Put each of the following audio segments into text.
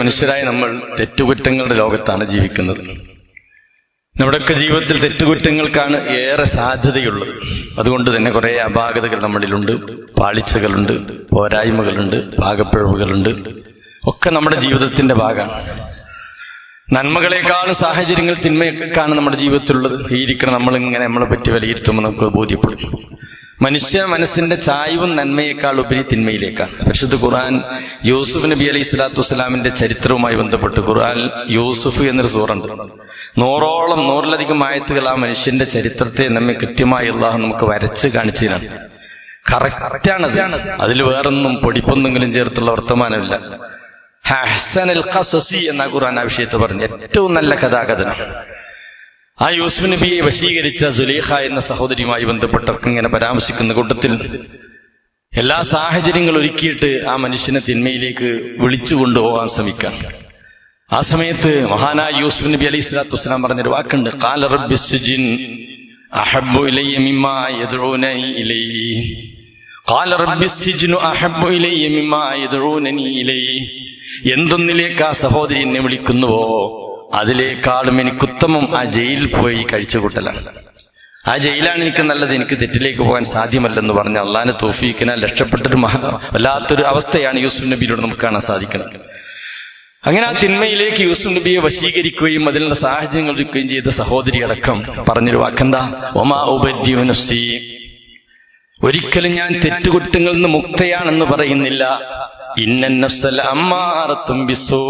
മനുഷ്യരായ നമ്മൾ തെറ്റുകുറ്റങ്ങളുടെ ലോകത്താണ് ജീവിക്കുന്നത്. നമ്മുടെയൊക്കെ ജീവിതത്തിൽ തെറ്റുകുറ്റങ്ങൾക്കാണ് ഏറെ സാധ്യതയുള്ളത്. അതുകൊണ്ട് തന്നെ കുറെ അപാകതകൾ നമ്മളിലുണ്ട്. പാളിച്ചകളുണ്ട് പോരായ്മകളുണ്ട് പാകപ്പിഴവുകളുണ്ട്. ഒക്കെ നമ്മുടെ ജീവിതത്തിന്റെ ഭാഗമാണ്. നന്മകളെക്കാളും സാഹചര്യങ്ങൾ തിന്മയൊക്കെയാണ് നമ്മുടെ ജീവിതത്തിലുള്ളത്. ഈ ഇരിക്കണം നമ്മളിങ്ങനെ നമ്മളെ പറ്റി വിലയിരുത്തുമ്പോൾ നമുക്ക് ബോധ്യപ്പെടും. മനുഷ്യ മനസ്സിന്റെ ചായവും നന്മയേക്കാൾ ഉപരി തിന്മയിലേക്കാണ് പരിശുദ്ധ ഖുർആൻ യൂസുഫ് നബി അലൈഹി സ്വലാത്തു വസ്സലാമിന്റെ ചരിത്രവുമായി ബന്ധപ്പെട്ട് ഖുർആൻ യൂസുഫ് എന്നൊരു സൂറുണ്ട്. നൂറോളം നൂറിലധികം ആയത്തുകൾ ആ മനുഷ്യന്റെ ചരിത്രത്തെ നമ്മെ കൃത്യമായി അള്ളാഹു നമുക്ക് വരച്ച് കാണിച്ചതിനാണ് കറക്റ്റാണ് അതിൽ വേറൊന്നും പൊടിപ്പൊന്നെങ്കിലും ചേർത്തുള്ള വർത്തമാനമില്ല. ഹസനൽ ഖസസി എന്ന ഖുർആൻ ആ വിഷയത്തെ പറഞ്ഞു. ഏറ്റവും നല്ല കഥാകഥനം ആ യൂസുഫ് നബിയെ വശീകരിച്ച സുലേഖ എന്ന സഹോദരിയുമായി ബന്ധപ്പെട്ടവർക്ക് ഇങ്ങനെ പരാമർശിക്കുന്ന കൂട്ടത്തിൽ എല്ലാ സാഹചര്യങ്ങളും ഒരുക്കിയിട്ട് ആ മനുഷ്യനെ തിന്മയിലേക്ക് വിളിച്ചു കൊണ്ടുപോകാൻ ശ്രമിക്കാം. ആ സമയത്ത് മഹാനായ യൂസുഫ് നബി അലൈഹി സ്വലാത്തു വസ്സലാം പറഞ്ഞൊരു വാക്കുണ്ട്. റബ്ബി ഇലൈഹി എന്തൊന്നിലേക്ക് ആ സഹോദരി എന്നെ വിളിക്കുന്നുവോ? അതിലേക്കാളും എനിക്ക് ഉത്തമം ആ ജയിലിൽ പോയി കഴിച്ചു കൂട്ടലാണ് ആ ജയിലാണ് എനിക്ക് നല്ലത് എനിക്ക് തെറ്റിലേക്ക് പോകാൻ സാധ്യമല്ലെന്ന് പറഞ്ഞ അള്ളാഹിനെ തോഫീക്കിനാൽ രക്ഷപ്പെട്ടൊരു മഹ വല്ലാത്തൊരു അവസ്ഥയാണ് യൂസുഫ് നബിയിലൂടെ നമുക്ക് കാണാൻ സാധിക്കുന്നത്. അങ്ങനെ ആ തിന്മയിലേക്ക് യൂസുഫ് നബിയെ വശീകരിക്കുകയും അതിനുള്ള സാഹചര്യങ്ങൾ ഒരുക്കുകയും ചെയ്ത സഹോദരി അടക്കം പറഞ്ഞൊരു വാക്കെന്താ? ഒമാ ഉപജീവനുസി ഒരിക്കലും ഞാൻ തെറ്റുകുറ്റങ്ങളിൽ നിന്ന് മുക്തയാണെന്ന് പറയുന്നില്ല. ഇന്നസൽ അമ്മാറത്തും ബിസൂ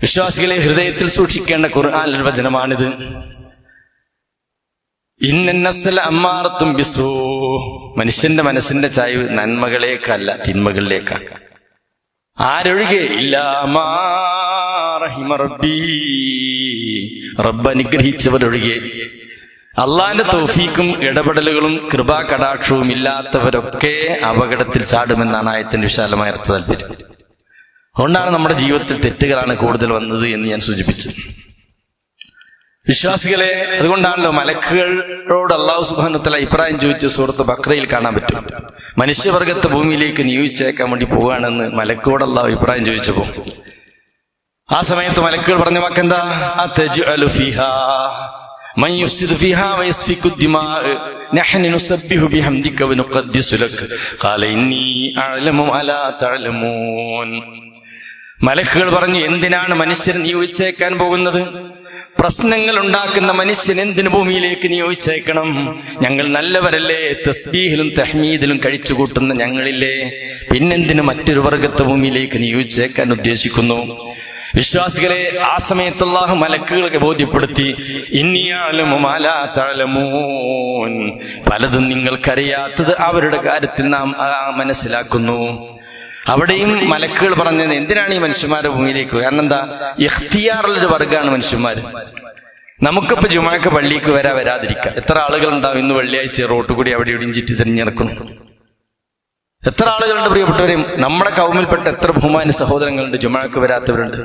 വിശ്വാസികളെ ഹൃദയത്തിൽ സൂക്ഷിക്കേണ്ട ഖുർആൻ വചനമാണിത് ഇന്നന്നഫ്സൽ അമ്മാറത്തും ബിസൂ മനുഷ്യന്റെ മനസ്സിന്റെ ചായ്വ് നന്മകളേക്കല്ല തിന്മകളിലേക്കാക്ക. ആരൊഴികെ? ഇല്ലാ മാ റഹിമ റബ്ബി. റബ്ബ് അനുഗ്രഹിച്ചവരൊഴികെ. അള്ളാന്റെ തോഫീക്കും ഇടപെടലുകളും കൃപാ കടാക്ഷവും ഇല്ലാത്തവരൊക്കെ അപകടത്തിൽ ചാടുമെന്നാണ് ആയത്തിന്റെ വിശാലമായ അർത്ഥ താല്പര്യം. അതുകൊണ്ടാണ് നമ്മുടെ ജീവിതത്തിൽ തെറ്റുകളാണ് കൂടുതൽ വന്നത് എന്ന് ഞാൻ സൂചിപ്പിച്ചത്. വിശ്വാസികളെ അതുകൊണ്ടാണല്ലോ മലക്കുകളോട് അള്ളാഹു സുബാനത്തല അഭിപ്രായം ചോദിച്ച് സുഹൃത്ത് ബക്രയിൽ കാണാൻ പറ്റും. മനുഷ്യവർഗത്തെ ഭൂമിയിലേക്ക് നിയോഗിച്ചേക്കാൻ വേണ്ടി പോവുകയാണെന്ന് മലക്കോട് അള്ളാഹു അഭിപ്രായം ചോദിച്ചപ്പോ. ആ സമയത്ത് മലക്കുകൾ പറഞ്ഞ വാക്കെന്താ? മലക്കുകൾ പറഞ്ഞു എന്തിനാണ് മനുഷ്യൻ നിയോഗിച്ചേക്കാൻ പോകുന്നത്? പ്രശ്നങ്ങൾ ഉണ്ടാക്കുന്ന മനുഷ്യൻ എന്തിന് ഭൂമിയിലേക്ക് നിയോഗിച്ചേക്കണം? ഞങ്ങൾ നല്ലവരല്ലേ? തസ്ബീഹിലും തഹ്മീദിലും കഴിച്ചു കൂട്ടുന്ന ഞങ്ങളില്ലേ? പിന്നെന്തിന് മറ്റൊരു വർഗത്തെ ഭൂമിയിലേക്ക് നിയോഗിച്ചേക്കാൻ ഉദ്ദേശിക്കുന്നു? വിശ്വാസികളെ ആ സമയത്ത് അള്ളാഹു മലക്കുകളൊക്കെ ബോധ്യപ്പെടുത്തി ഇനിയാലും പലതും നിങ്ങൾക്കറിയാത്തത് അവരുടെ കാര്യത്തിൽ നാം മനസ്സിലാക്കുന്നു. അവിടെയും മലക്കുകൾ പറഞ്ഞത് എന്തിനാണ് ഈ മനുഷ്യന്മാരുടെ ഭൂമിയിലേക്ക് കാരണം എന്താ? ഇഖ്തിയാറുള്ളൊരു വർഗമാണ് മനുഷ്യന്മാർ. നമുക്കിപ്പോ ജുമാക്ക് പള്ളിക്ക് വരാ വരാതിരിക്കാം. എത്ര ആളുകൾ ഉണ്ടാവും ഇന്ന് വെള്ളിയാഴ്ച റോട്ട് കൂടി അവിടെ ഇടിഞ്ചിറ്റ് തിരിഞ്ഞിറക്കുന്നു എത്ര ആളുകളുണ്ട് പ്രിയപ്പെട്ടവരെയും നമ്മുടെ കൗമിൽപ്പെട്ട എത്ര ബഹുമാന സഹോദരങ്ങളുണ്ട് ജുമാക്ക് വരാത്തവരുണ്ട്.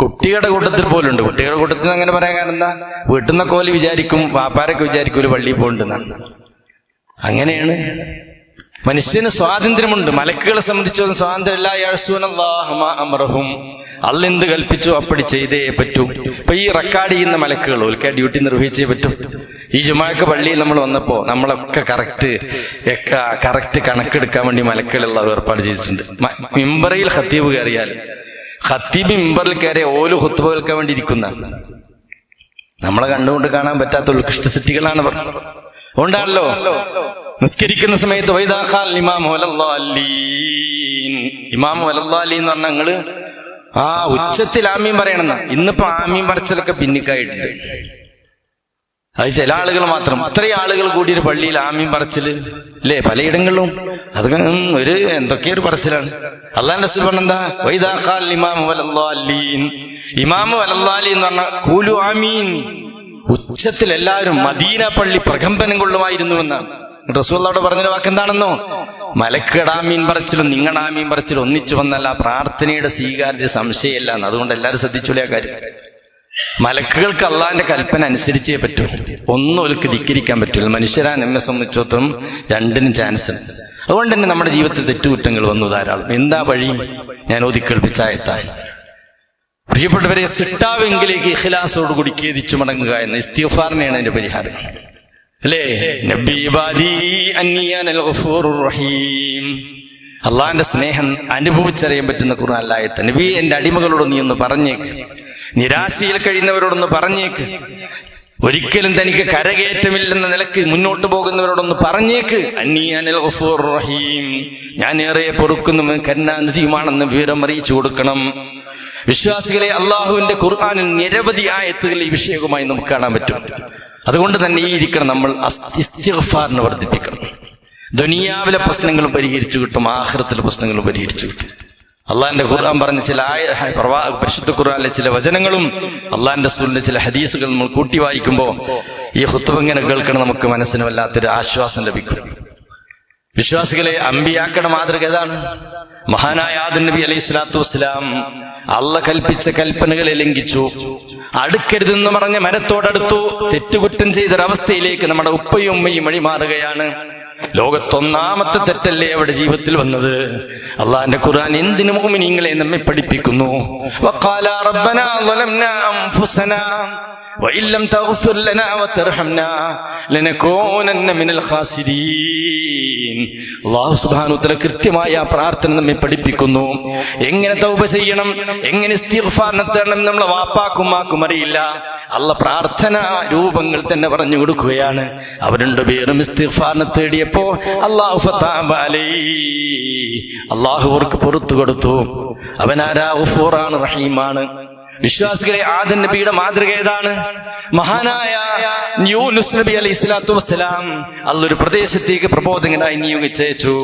കുട്ടികളുടെ കൂട്ടത്തിൽ പോലുണ്ട്. കുട്ടികളുടെ കൂട്ടത്തിൽ അങ്ങനെ പറയാൻ കാരണം എന്താ? വീട്ടിൽ നിന്നൊക്കെ വിചാരിക്കും വാപ്പാരൊക്കെ വിചാരിക്കും ഒരു പള്ളിയിൽ പോകണ്ടെന്നാണ്. അങ്ങനെയാണ് മനുഷ്യന് സ്വാതന്ത്ര്യമുണ്ട്. മലക്കുകളെ സംബന്ധിച്ചൊന്നും സ്വാതന്ത്ര്യം അല്ലെന്ത് കൽപ്പിച്ചു അപ്പടി ചെയ്തേ പറ്റൂ. ഇപ്പൊ ഈ റെക്കോർഡ് ചെയ്യുന്ന മലക്കുകൾ ഒരിക്കൽ ഡ്യൂട്ടി നിർവഹിച്ചേ പറ്റും. ഈ ജുമാക്ക് പള്ളിയിൽ നമ്മൾ വന്നപ്പോ നമ്മളൊക്കെ കറക്റ്റ് കറക്റ്റ് കണക്കെടുക്കാൻ വേണ്ടി മലക്കുകളുള്ള ഏർപ്പാട് ചെയ്തിട്ടുണ്ട്. മിമ്പറയിൽ ഹത്തീബ് കയറിയാൽ. ഹത്തീബ് മിമ്പറിൽ കയറിയ ഓരോ ഹുത്തുബ കേൾക്കാൻ വേണ്ടി ഇരിക്കുന്ന. നമ്മളെ കണ്ടുകൊണ്ട് കാണാൻ പറ്റാത്ത ഉത്കൃഷ്ട സിറ്റികളാണ് അവർ. അതുകൊണ്ടാണല്ലോ നിസ്കരിക്കുന്ന സമയത്ത് വൈദാഖാൽ ഇമാം വലല്ലാലീൻ. ഇമാം വലല്ലാലി എന്ന് പറഞ്ഞാൽ ഞങ്ങൾ ആ ഉച്ചത്തിൽ ആമീൻ പറയണമെന്ന ഇന്നിപ്പോ ആമീൻ പറച്ചിലൊക്കെ പിന്നിക്കായിട്ടുണ്ട്. അത് ചില ആളുകൾ മാത്രം. അത്രയും ആളുകൾ കൂടി ഒരു പള്ളിയിൽ ആമീൻ പറച്ചിൽ അല്ലേ പലയിടങ്ങളിലും അത് ഒരു എന്തൊക്കെയോ ഒരു പറച്ചിലാണ്. അള്ളാന്റെ റസൂൽ പറഞ്ഞെന്താ? വൈദാഖാൽ ഇമാം വലല്ലാലീൻ. ഇമാം വലല്ലാലി എന്ന് പറഞ്ഞ കൂലു ആമീൻ. ഉച്ചത്തിൽ എല്ലാവരും മദീന പള്ളി പ്രകമ്പനം കൊള്ളുമായിരുന്നുവെന്ന് റസൂള്ളോട് പറഞ്ഞ വാക്ക് എന്താണെന്നോ പറച്ചിലും നിങ്ങടാമീൻ പറച്ചിലും ഒന്നിച്ചു വന്നല്ല പ്രാർത്ഥനയുടെ സ്വീകാര്യ സംശയമല്ല എന്ന്. അതുകൊണ്ട് എല്ലാവരും ശ്രദ്ധിച്ചോളിയ കാര്യം. മലക്കുകൾക്ക് അള്ളാന്റെ കൽപ്പന അനുസരിച്ചേ പറ്റൂ. ഒന്നും ഒരുക്ക് ധിക്കരിക്കാൻ പറ്റൂല. മനുഷ്യരാ നമ്മെ സംബന്ധിച്ചിടത്തോളം രണ്ടിനും ചാൻസ്. ഉണ്ട് അതുകൊണ്ട് തന്നെ നമ്മുടെ ജീവിതത്തിൽ തെറ്റുകുറ്റങ്ങൾ വന്നു ധാരാളം. എന്താ വഴി? ഞാൻ ഒതുക്കേൽപ്പിച്ചായത്താൻ പ്രിയപ്പെട്ടവരെ സിട്ടാവെങ്കിലേക്ക് ഇഖിലാസോട് കൂടി ഖേദിച്ചു മടങ്ങുക എന്ന ഇസ്തിഫാറിനെയാണ് അതിന്റെ പരിഹാരം. അല്ലേ? അള്ളാന്റെ സ്നേഹം അനുഭവിച്ചറിയാൻ പറ്റുന്ന ഖുർആൻ നബി എന്റെ അടിമകളോട് നീ ഒന്ന് പറഞ്ഞേക്ക്. നിരാശയിൽ കഴിയുന്നവരോടൊന്ന് പറഞ്ഞേക്ക്. ഒരിക്കലും തനിക്ക് കരകയറ്റമില്ലെന്ന നിലയ്ക്ക് മുന്നോട്ട് പോകുന്നവരോടൊന്ന് പറഞ്ഞേക്ക്. റഹീം. ഞാൻ ഏറെ പൊറുക്കുന്നവൻ കരുണാനിധിയുമാണെന്ന് വിവരം അറിയിച്ചു കൊടുക്കണം. വിശ്വാസികളെ അള്ളാഹുവിന്റെ ഖുർആാനിൽ നിരവധി ആയത്തുകൾ ഈ വിഷയവുമായി നമുക്ക് കാണാൻ പറ്റും. അതുകൊണ്ട് തന്നെ ഈ ഇരിക്കണം നമ്മൾ ഇസ്തിഗ്ഫാറിനെ വർദ്ധിപ്പിക്കണം. ദുനിയാവിലെ പ്രശ്നങ്ങൾ പരിഹരിച്ചു കിട്ടും ആഹ്റത്തിലെ പ്രശ്നങ്ങൾ പരിഹരിച്ചു കിട്ടും. അള്ളാഹിന്റെ ഖുർആൻ പറഞ്ഞ ചില പരിശുദ്ധ ഖുർആാനിലെ ചില വചനങ്ങളും അള്ളാഹിന്റെ സൂലിന്റെ ചില ഹദീസുകൾ നമ്മൾ കൂട്ടി വായിക്കുമ്പോൾ ഈ ഹുത്തുവങ്ങനെ കേൾക്കണം നമുക്ക് മനസ്സിന് വല്ലാത്തൊരു ആശ്വാസം ലഭിക്കും. വിശ്വാസികളെ അമ്പിയാക്കയുടെ മാതൃക ഏതാണ്? മഹാനായ ആദൻ നബി അലൈഹി സ്വലാത്തു വസ്സലാം അള്ള കൽപ്പിച്ച കൽപ്പനകളെ ലംഘിച്ചു. അടുക്കരുതെന്ന് പറഞ്ഞ മരത്തോടടുത്തു തെറ്റുകുറ്റം ചെയ്തൊരവസ്ഥയിലേക്ക് നമ്മുടെ ഉപ്പയും ഉമ്മയും വഴി മാറുകയാണ് ലോകത്തൊന്നാമത്തെ തെറ്റല്ലേ അവിടെ ജീവിതത്തിൽ വന്നത്? അള്ളാന്റെ ഖുർആൻ എന്തിനു മോമിനിങ്ങളെ നമ്മെ പഠിപ്പിക്കുന്നു? വഖാല റബ്ബനാ ളലംനാ അൻഫുസനാ وإن لم تغفر لنا وترحمنا لنكونن من الخاسرين അള്ളാഹു സുബ്ഹാനഹു വതആല കൃത്യമായ ആ പ്രാർത്ഥന നമ്മെ പഠിപ്പിക്കുന്നു എങ്ങനെ തൗബ ചെയ്യണം എങ്ങനെ ഇസ്തിഗ്ഫാർ നടത്തണം നമ്മളെ വാപ്പാക്കും മാക്കും അറിയില്ല അല്ല പ്രാർത്ഥന രൂപങ്ങൾ തന്നെ പറഞ്ഞു കൊടുക്കുകയാണ് അവരുടെ പേരും ഇസ്തിഗ്ഫാറിനെ തേടിയപ്പോ അള്ളാഹു ഫതാബ അലൈഹി അള്ളാഹു അവർക്ക് പുറത്തു കൊടുത്തു അവനാരാ ഉഫൂറാണ് റഹീമാണ് വിശ്വാസികളെ ആദൻ നബിയുടെ മാതൃക ഏതാണ്? മഹാനായ യൂനുസ് നബി അലൈഹി സ്വലാത്തു വസ്സലാം അല്ലൊരു പ്രദേശത്തേക്ക് പ്രബോധകനായി നിയോഗിച്ചയച്ചു.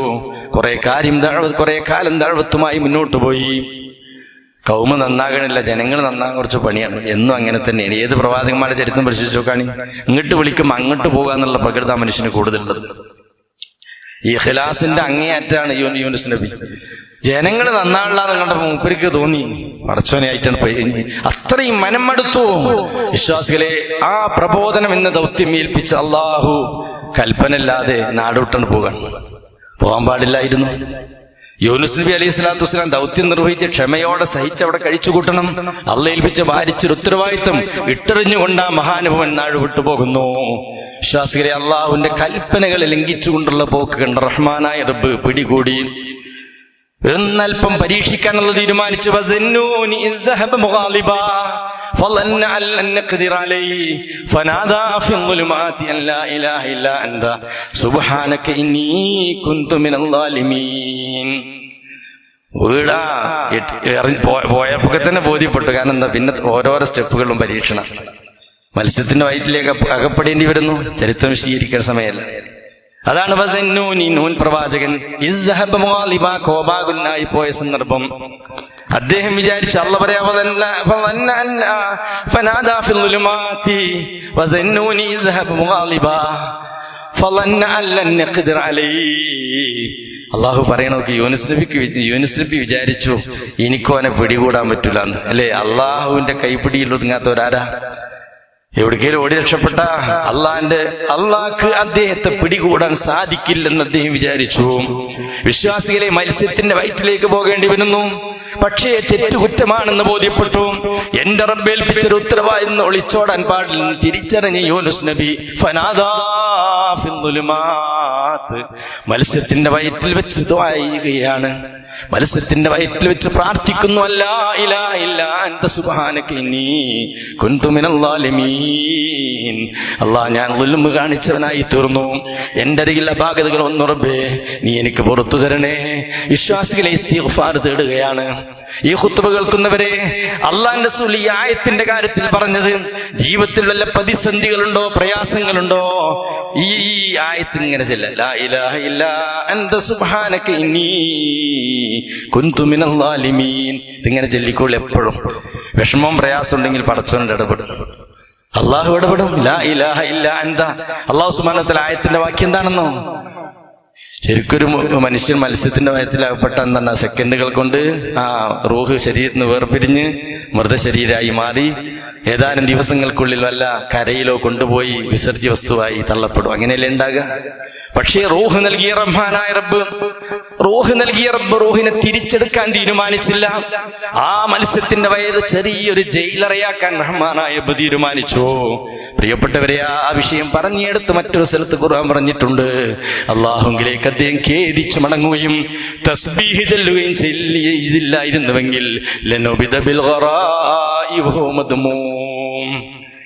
കുറെ കാര്യം കുറെ കാലം ദഴവത്തുമായി മുന്നോട്ട് പോയി. കൗമ നന്നാകണില്ല ജനങ്ങൾ നന്നാകാൻ കുറച്ച് പണിയാണ്. എന്നും അങ്ങനെ തന്നെയാണ്. ഏത് പ്രവാചകന്മാരുടെ ചരിത്രം പരിശോധിച്ച് നോക്കുകയാണെങ്കിൽ ഇങ്ങോട്ട് വിളിക്കുമ്പോൾ അങ്ങോട്ട് പോകുക എന്നുള്ള പ്രകൃത മനുഷ്യന് കൂടുതലുള്ളത്. ഈ ഖിലാസിന്റെ അങ്ങേയറ്റാണ് യൂനുസ് നബി. ജനങ്ങൾ നന്നാണല്ല നിങ്ങളുടെ മൂപ്പരിക്ക് തോന്നി. പടച്ചോനായിട്ടാണ് പോയി. അത്രയും മനമടുത്തു. വിശ്വാസികളെ ആ പ്രബോധനം എന്ന ദൗത്യം ഏൽപ്പിച്ച അള്ളാഹു കൽപ്പനല്ലാതെ നാടോട്ടാണ് പോകാൻ. പോകാൻ പാടില്ലായിരുന്നു. യൂനുസ് നബി അലൈഹി സ്വലാത്തു വസ്സലാം ദൗത്യം നിർവഹിച്ച് ക്ഷമയോടെ സഹിച്ച് അവിടെ കഴിച്ചു കൂട്ടണം അള്ള ഏൽപ്പിച്ച ഭാരിച്ചൊരു ഉത്തരവാദിത്തം ഇട്ടെറിഞ്ഞുകൊണ്ട് ആ മഹാനുഭവൻ നാട് വിട്ടുപോകുന്നു. വിശ്വാസികരെ അള്ളാഹുവിന്റെ കൽപ്പനകളെ ലംഘിച്ചുകൊണ്ടുള്ള പോക്ക് കണ്ട റഹ്മാനായ റബ്ബ് പിടികൂടി. ഒന്നൽപ്പം പരീക്ഷിക്കാനുള്ള തീരുമാനിച്ചു. വസന്നൂനി ഇസ് ذهب مغاضبا فظن أن لن نقدر عليه فنادى في الظلمات أن لا إله إلا أنت سبحانك إني كنت من الظالمين വീടാ എട്ട്- എറി- പോ- പോയപ്പോ തന്നെ ബോധ്യപ്പെട്ടു കാരണം എന്താ പിന്നെ ഓരോരോ സ്റ്റെപ്പുകളും പരീക്ഷണം മത്സ്യത്തിന്റെ വയറ്റിലേക്ക് അപ്പ- അകപ്പെടേണ്ടി വരുന്നു ചരിത്രം വിശദീകരിക്കാൻ സമയമല്ല അതാണ് വസന്നൂനി നൂൻ പ്രവാചകൻ ഇസ്ഹബ മുഗാലിബ കോപാകുലനായി പോയ സന്ദർഭം അദ്ദേഹം വിചാരിച്ചു അല്ല പറയാവുന്ന അള്ളാഹു പറയണമൊക്കെ യൂനിസ് നബിക്ക് യൂനിസ് നബി വിചാരിച്ചു എനിക്കോനെ പിടികൂടാൻ പറ്റൂലെ അള്ളാഹുവിന്റെ കൈപ്പിടിയിൽ ഒതുങ്ങാത്തവരാരാ? എവിടേക്കേലും ഓടി രക്ഷപ്പെട്ട അള്ളാന്റെ അള്ളാക്ക് അദ്ദേഹത്തെ പിടികൂടാൻ സാധിക്കില്ലെന്ന് അദ്ദേഹം വിചാരിച്ചു. വിശ്വാസികളെ മത്സ്യത്തിന്റെ വയറ്റിലേക്ക് പോകേണ്ടി വരുന്നു. പക്ഷേ തെറ്റുകുറ്റമാണെന്ന് ബോധ്യപ്പെട്ടു. എന്റെ റബ്ബേൽപ്പിച്ചൊരു ഉത്തരവാദിന്ന് ഒളിച്ചോടാൻ പാടില്ല തിരിച്ചറിഞ്ഞ യോനുസ് നബി. മത്സ്യത്തിന്റെ വയറ്റിൽ വെച്ച് ദുആ ചെയ്യുകയാണ്. മത്സ്യത്തിന്റെ വയറ്റിൽ വെച്ച് പ്രാർത്ഥിക്കുന്നു അല്ല ഇലാ ഇല്ല എന്റെ സുബ്ഹാനക ഇന്നി കുന്തു ളാലിമീൻ ഞാൻ ഉൽമ കാണിച്ചവനായി തീർന്നു. എന്റെ അരികിൽ അപാകതകൾ ഒന്നുറബേ നീ എനിക്ക് പുറത്തു തരണേ. വിശ്വാസികളെ തേടുകയാണ്. ഈ ഖുത്ബ കേൾക്കുന്നവരെ അള്ളാന്റെ സുലി ആയത്തിന്റെ കാര്യത്തിൽ പറഞ്ഞത് ജീവിതത്തിൽ വല്ല പ്രതിസന്ധികളുണ്ടോ പ്രയാസങ്ങളുണ്ടോ? ഈ ആയത്തിൽ ഇങ്ങനെ ചെല്ല. ലാ ഇലാഹ ഇല്ലാ അന്ത സുബ്ഹാനക ഇന്നി കുന്തു മിനൽ ളാലിമീൻ ഇതിങ്ങനെ ചൊല്ലിക്കോളൂ എപ്പോഴും. വിഷമവും പ്രയാസം ഉണ്ടെങ്കിൽ പടച്ചോന്റെ ഇടപെടും. അള്ളാഹു ഇടപെടും. ലാ ഇലാഹ ഇല്ല അള്ളാഹു സുബാനത്തിൽ ആയത്തിന്റെ വാക്യം എന്താണെന്നോ? ശരിക്കൊരു മനുഷ്യൻ മത്സ്യത്തിന്റെ വയറ്റിലകപ്പെട്ട എന്താണ്? സെക്കൻഡുകൾ കൊണ്ട് ആ റൂഹ് ശരീരത്തിന് വേർപിരിഞ്ഞ് മൃതശരീരമായി മാറി. ഏതാനും ദിവസങ്ങൾക്കുള്ളിൽ വല്ല കരയിലോ കൊണ്ടുപോയി വിസർജ്യ വസ്തുവായി തള്ളപ്പെടും. അങ്ങനെയല്ലേ ഉണ്ടാകുക പക്ഷേ റൂഹ് നൽകിയ റഹ്മാനായ റബ്ബ് റൂഹ് നൽകിയ റബ്ബ് റൂഹിനെ തിരിച്ചെടുക്കാൻ തീരുമാനിച്ചില്ല. ആ മത്സ്യത്തിന്റെ വയറ് ചെറിയൊരു ജയിലറയാക്കാൻ റഹ്മാനായ റബ്ബ് തീരുമാനിച്ചു. പ്രിയപ്പെട്ടവരെ ആ വിഷയം പറഞ്ഞെടുത്ത് മറ്റൊരു സ്ഥലത്ത് ഖുർആൻ പറഞ്ഞിട്ടുണ്ട്. അള്ളാഹുങ്കിലേക്ക് അദ്ദേഹം ഖേദിച്ചു മടങ്ങുകയും തസ്ബീഹ് ചെല്ലുകയും ചെയ്തില്ലായിരുന്നുവെങ്കിൽ ലനുബിദ ബിൽ ഖറാഇ